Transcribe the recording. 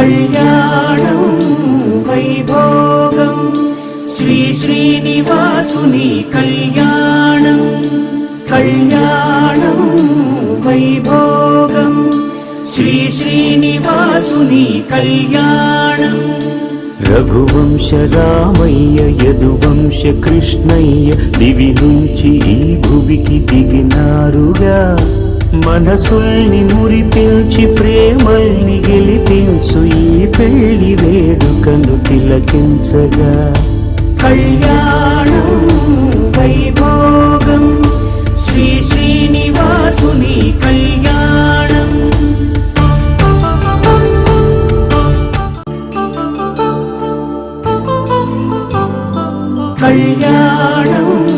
కళ్యాణం వైభోగం. శ్రీ శ్రీనివాసుని కళ్యాణం కళ్యాణం వైభోగం. శ్రీ శ్రీనివాసుని కళ్యాణం. రఘువంశ రామయ్య యదువంశ కృష్ణయ్య దివి నుంచి ఈ భువికి దిగినారుగా. మనసుల్ని మురిపిల్ పెళ్ళి వేడుకను తిలకించగా. కళ్యాణం వైభోగం శ్రీ శ్రీనివాసుని కళ్యాణం. కళ్యాణం